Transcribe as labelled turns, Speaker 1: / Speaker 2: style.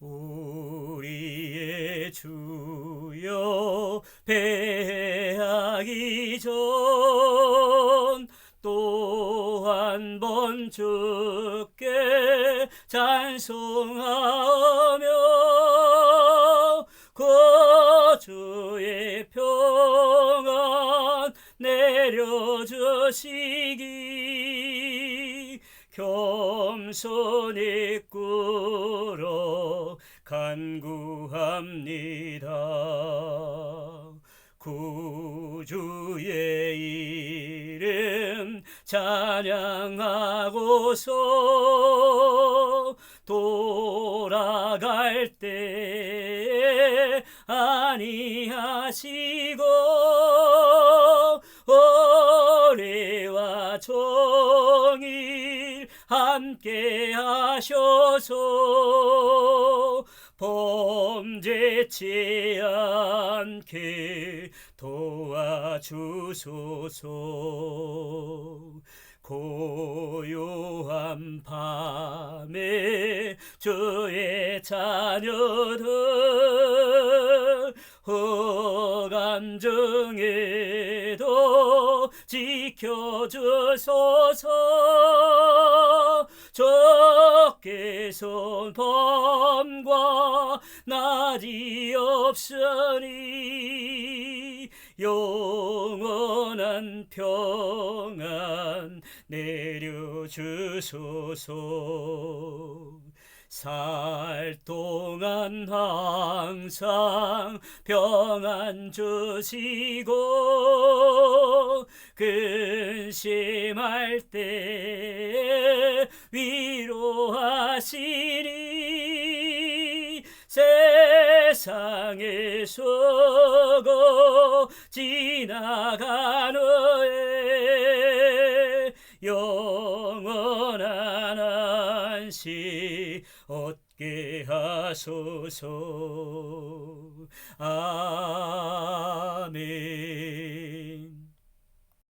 Speaker 1: 우리의 주여 패하기 전 또 한 번 주께 찬송하며 거주의 평안 내려주시기 겸손히 꾸러 간구합니다. 구주의 이름 찬양하고서 돌아갈 때 아니하시고 올해와 종일 함께 하셔서. 범죄치 않게 도와주소서. 고요한 밤에 주의 자녀들 허감 중에도 지켜주소서 적게선 범과 낮이 없으니 영원한 평안 내려주소서. 살 동안 항상 평안 주시고 근심할 때 위로 하시니 세상의 수고 지나간 후에 영원한 안식 얻게 하소서. 아멘